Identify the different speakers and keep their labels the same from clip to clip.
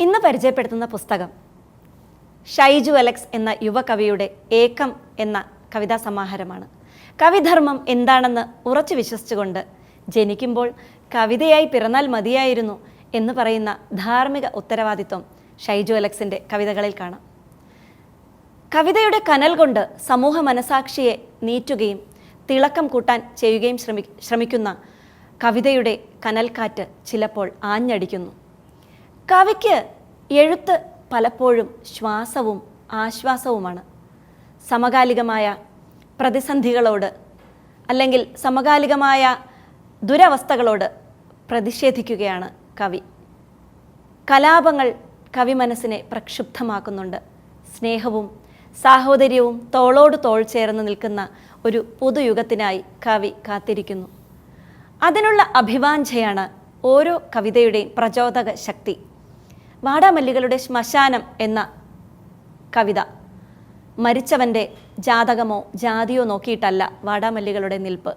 Speaker 1: ഇന്ന് പരിചയപ്പെടുത്തുന്ന പുസ്തകം ഷൈജു അലക്സ് എന്ന യുവകവിയുടെ ഏക്കം എന്ന കവിതാ സമാഹാരമാണ്. കവിധർമ്മം എന്താണെന്ന് ഉറച്ചു വിശ്വസിച്ചുകൊണ്ട് ജനിക്കുമ്പോൾ കവിതയായി പിറന്നാൽ മതിയായിരുന്നു എന്ന് പറയുന്ന ധാർമ്മിക ഉത്തരവാദിത്വം ഷൈജു അലക്സിന്റെ കവിതകളിൽ കാണാം. കവിതയുടെ കനൽ കൊണ്ട് സമൂഹ മനസാക്ഷിയെ നീറ്റുകയും തിളക്കം കൂട്ടാൻ ചെയ്യുകയും ശ്രമി ശ്രമിക്കുന്ന കവിതയുടെ കനൽക്കാറ്റ് ചിലപ്പോൾ ആഞ്ഞടിക്കുന്നു. കവിക്ക് എഴുത്ത് പലപ്പോഴും ശ്വാസവും ആശ്വാസവുമാണ്. സമകാലികമായ പ്രതിസന്ധികളോട് അല്ലെങ്കിൽ സമകാലികമായ ദുരവസ്ഥകളോട് പ്രതിഷേധിക്കുകയാണ് കവി. കലാപങ്ങൾ കവി മനസ്സിനെ പ്രക്ഷുബ്ധമാക്കുന്നുണ്ട്. സ്നേഹവും സാഹോദര്യവും തോളോട് തോൾ ചേർന്ന് നിൽക്കുന്ന ഒരു പുതുയുഗത്തിനായി കവി കാത്തിരിക്കുന്നു. അതിനുള്ള അഭിവാഞ്ചയാണ് ഓരോ കവിതയുടെയും പ്രചോദക ശക്തി. വാടാമല്ലികളുടെ ശ്മശാനം എന്ന കവിത. മരിച്ചവന്റെ ജാതകമോ ജാതിയോ നോക്കിയിട്ടല്ല വാടാമല്ലികളുടെ നിൽപ്പ്.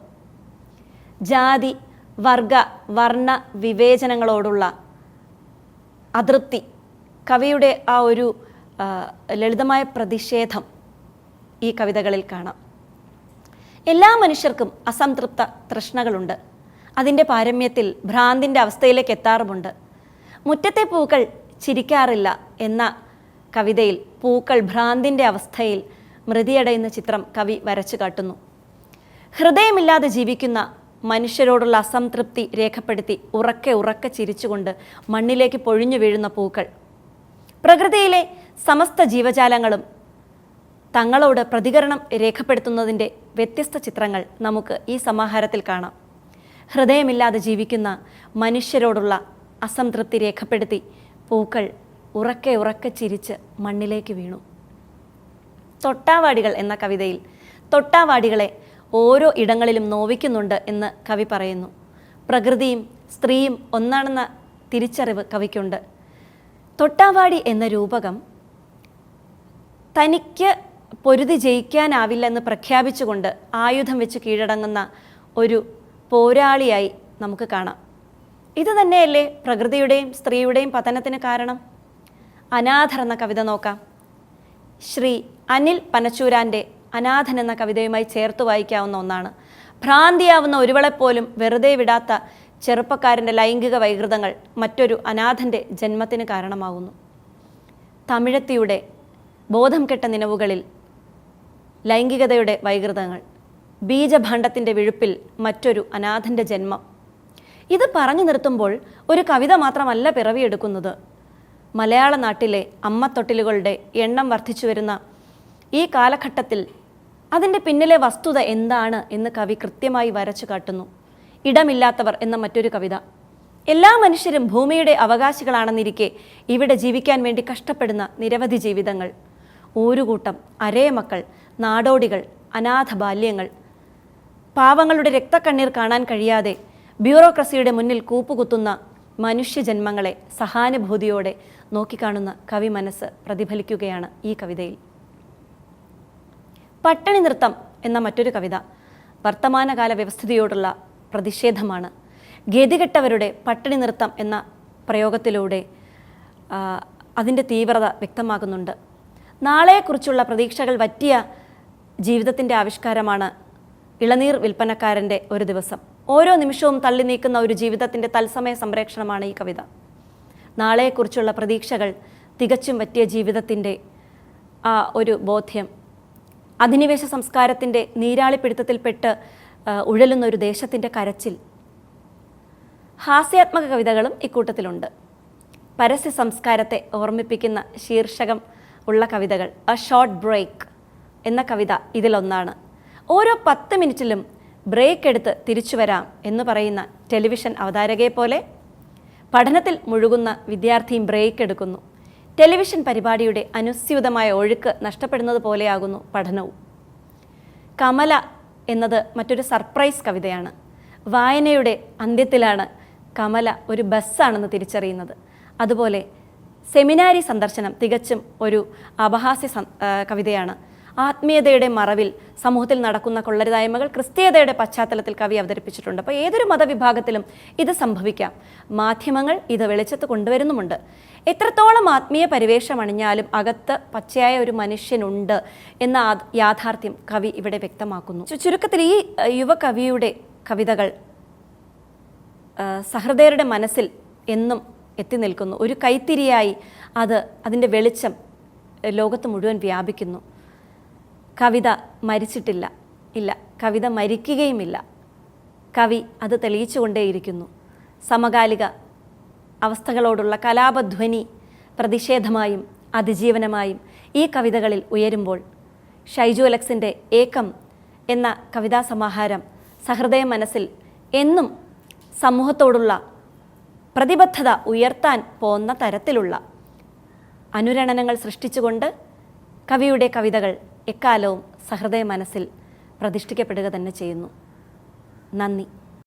Speaker 1: ജാതി വർഗ വർണ വിവേചനങ്ങളോടുള്ള അതൃപ്തി കവിയുടെ ആ ഒരു ലളിതമായ പ്രതിഷേധം ഈ കവിതകളിൽ കാണാം. എല്ലാ മനുഷ്യർക്കും അസംതൃപ്ത തൃഷ്ണകളുണ്ട്. അതിന്റെ പാരമ്യത്തിൽ ഭ്രാന്തിന്റെ അവസ്ഥയിലേക്ക് എത്താറുമുണ്ട്. മുറ്റത്തെ പൂക്കൾ ചിരിക്കാറില്ല എന്ന കവിതയിൽ പൂക്കൾ ഭ്രാന്തിന്റെ അവസ്ഥയിൽ മൃതിയടയുന്ന ചിത്രം കവി വരച്ചു കാട്ടുന്നു. ഹൃദയമില്ലാതെ ജീവിക്കുന്ന മനുഷ്യരോടുള്ള അസംതൃപ്തി രേഖപ്പെടുത്തി ഉറക്കെ ഉറക്കെ ചിരിച്ചുകൊണ്ട് മണ്ണിലേക്ക് പൊഴിഞ്ഞു വീഴുന്ന പൂക്കൾ. പ്രകൃതിയിലെ സമസ്ത ജീവജാലങ്ങളും തങ്ങളോട് പ്രതികരണം രേഖപ്പെടുത്തുന്നതിന്റെ വ്യത്യസ്ത ചിത്രങ്ങൾ നമുക്ക് ഈ സമാഹാരത്തിൽ കാണാം. ഹൃദയമില്ലാതെ ജീവിക്കുന്ന മനുഷ്യരോടുള്ള അസംതൃപ്തി രേഖപ്പെടുത്തി പൂക്കൾ ഉറക്കെ ഉറക്കെ ചിരിച്ച് മണ്ണിലേക്ക് വീണു. തൊട്ടാവാടികൾ എന്ന കവിതയിൽ തൊട്ടാവാടികളെ ഓരോ ഇടങ്ങളിലും നോവിക്കുന്നുണ്ട് എന്ന് കവി പറയുന്നു. പ്രകൃതിയും സ്ത്രീയും ഒന്നാണെന്ന തിരിച്ചറിവ് കവിക്കുണ്ട്. തൊട്ടാവാടി എന്ന രൂപകം തനിക്ക് പൊരുതി ജയിക്കാനാവില്ല എന്ന് പ്രഖ്യാപിച്ചുകൊണ്ട് ആയുധം വെച്ച് കീഴടങ്ങുന്ന ഒരു പോരാളിയായി നമുക്ക് കാണാം. ഇത് തന്നെയല്ലേ പ്രകൃതിയുടെയും സ്ത്രീയുടെയും പതനത്തിന് കാരണം? അനാഥർ എന്ന കവിത നോക്കാം. ശ്രീ അനിൽ പനച്ചൂരാന്റെ അനാഥൻ എന്ന കവിതയുമായി ചേർത്ത് വായിക്കാവുന്ന ഒന്നാണ്. ഭ്രാന്തിയാവുന്ന ഒരുവളെപ്പോലും വെറുതെ വിടാത്ത ചെറുപ്പക്കാരന്റെ ലൈംഗിക വൈകൃതങ്ങൾ മറ്റൊരു അനാഥന്റെ ജന്മത്തിന് കാരണമാകുന്നു തമിഴത്തിയുടെ ബോധം കെട്ട നിലവുകളിൽ ലൈംഗികതയുടെ വൈകൃതങ്ങൾ ബീജഭാണ്ഡത്തിന്റെ വിഴുപ്പിൽ മറ്റൊരു അനാഥന്റെ ജന്മം ഇത് പറഞ്ഞു നിർത്തുമ്പോൾ ഒരു കവിത മാത്രമല്ല പിറവിയെടുക്കുന്നത്. മലയാള നാട്ടിലെ അമ്മത്തൊട്ടിലുകളുടെ എണ്ണം വർദ്ധിച്ചു വരുന്ന ഈ കാലഘട്ടത്തിൽ അതിന്റെ പിന്നിലെ വസ്തുത എന്താണ് എന്ന് കവി കൃത്യമായി വരച്ചു കാട്ടുന്നു. ഇടമില്ലാത്തവർ എന്ന മറ്റൊരു കവിത. എല്ലാ മനുഷ്യരും ഭൂമിയുടെ അവകാശികളാണെന്നിരിക്കെ ഇവിടെ ജീവിക്കാൻ വേണ്ടി കഷ്ടപ്പെടുന്ന നിരവധി ജീവിതങ്ങൾ. ഊരുകൂട്ടം അരയമക്കൾ നാടോടികൾ അനാഥ ബാല്യങ്ങൾ. പാവങ്ങളുടെ രക്തക്കണ്ണീർ കാണാൻ കഴിയാതെ ബ്യൂറോക്രസിയുടെ മുന്നിൽ കൂപ്പുകുത്തുന്ന മനുഷ്യജന്മങ്ങളെ സഹാനുഭൂതിയോടെ നോക്കിക്കാണുന്ന കവി മനസ്സ് പ്രതിഫലിക്കുകയാണ് ഈ കവിതയിൽ. പട്ടണി നൃത്തം എന്ന മറ്റൊരു കവിത വർത്തമാനകാല വ്യവസ്ഥിതിയോടുള്ള പ്രതിഷേധമാണ്. ഗതികെട്ടവരുടെ പട്ടണി നൃത്തം എന്ന പ്രയോഗത്തിലൂടെ അതിന്റെ തീവ്രത വ്യക്തമാകുന്നുണ്ട്. നാളെക്കുറിച്ചുള്ള പ്രതീക്ഷകൾ വറ്റിയ ജീവിതത്തിന്റെ ആവിഷ്കാരമാണ് ഇളനീർ വിൽപ്പനക്കാരന്റെ ഒരു ദിവസം. ഓരോ നിമിഷവും തള്ളി നീക്കുന്ന ഒരു ജീവിതത്തിന്റെ തത്സമയ സംപ്രേക്ഷണമാണ് ഈ കവിത. നാളെക്കുറിച്ചുള്ള പ്രതീക്ഷകൾ തികച്ചും പറ്റിയ ജീവിതത്തിന്റെ ആ ഒരു ബോധ്യം. അധിനിവേശ സംസ്കാരത്തിന്റെ നീരാളിപ്പിടുത്തത്തിൽപ്പെട്ട് ഉഴലുന്ന ഒരു ദേശത്തിന്റെ കരച്ചിൽ. ഹാസ്യാത്മക കവിതകളും ഇക്കൂട്ടത്തിലുണ്ട്. പരസ്യ സംസ്കാരത്തെ ഓർമ്മിപ്പിക്കുന്ന ശീർഷകം ഉള്ള കവിതകൾ എ ഷോർട്ട് ബ്രേക്ക് എന്ന കവിത ഇതിലൊന്നാണ്. ഓരോ പത്ത് മിനിറ്റിലും ബ്രേക്ക് എടുത്ത് തിരിച്ചു വരാം എന്ന് പറയുന്ന ടെലിവിഷൻ അവതാരകയെ പോലെ പഠനത്തിൽ മുഴുകുന്ന വിദ്യാർത്ഥിയും ബ്രേക്ക് എടുക്കുന്നു. ടെലിവിഷൻ പരിപാടിയുടെ അനുസ്യൂതമായ ഒഴുക്ക് നഷ്ടപ്പെടുന്നത് പോലെയാകുന്നു പഠനവും. കമല എന്നത് മറ്റൊരു സർപ്രൈസ് കവിതയാണ്. വായനയുടെ അന്ത്യത്തിലാണ് കമല ഒരു ബസ്സാണെന്ന് തിരിച്ചറിയുന്നത്. അതുപോലെ സെമിനാരി സന്ദർശനം തികച്ചും ഒരു അപഹാസ്യ കവിതയാണ്. ആത്മീയതയുടെ മറവിൽ സമൂഹത്തിൽ നടക്കുന്ന കൊള്ളരുതായ്മകൾ ക്രിസ്തീയതയുടെ പശ്ചാത്തലത്തിൽ കവി അവതരിപ്പിച്ചിട്ടുണ്ട്. അപ്പോൾ ഏതൊരു മതവിഭാഗത്തിലും ഇത് സംഭവിക്കാം. മാധ്യമങ്ങൾ ഇത് വെളിച്ചത്ത് കൊണ്ടുവരുന്നുമുണ്ട്. എത്രത്തോളം ആത്മീയ പരിവേഷം അണിഞ്ഞാലും അകത്ത് പച്ചയായ ഒരു മനുഷ്യനുണ്ട് എന്ന യാഥാർത്ഥ്യം കവി ഇവിടെ വ്യക്തമാക്കുന്നു. ചുരുക്കത്തിൽ ഈ യുവ കവിയുടെ കവിതകൾ സഹൃദയരുടെ മനസ്സിൽ എന്നും എത്തി നിൽക്കുന്നു. ഒരു കൈത്തിരിയായി അത് അതിന്റെ വെളിച്ചം ലോകത്ത് മുഴുവൻ വ്യാപിക്കുന്നു. കവിത മരിച്ചിട്ടില്ല. ഇല്ല. കവിത മരിക്കുകയുമില്ല. കവി അത് തെളിയിച്ചുകൊണ്ടേയിരിക്കുന്നു. സമകാലിക അവസ്ഥകളോടുള്ള കലാപധ്വനി പ്രതിഷേധമായും അതിജീവനമായും ഈ കവിതകളിൽ ഉയരുമ്പോൾ ഷൈജു അലക്സിന്റെ ഏക്കം എന്ന കവിതാ സമാഹാരം സഹൃദയ മനസ്സിൽ എന്നും സമൂഹത്തോടുള്ള പ്രതിബദ്ധത ഉയർത്താൻ പോന്ന തരത്തിലുള്ള അനുരണനങ്ങൾ സൃഷ്ടിച്ചുകൊണ്ട് കവിയുടെ കവിതകൾ എക്കാലവും സഹൃദയ മനസ്സിൽ പ്രതിഷ്ഠിക്കപ്പെടുക തന്നെ ചെയ്യുന്നു. നന്ദി.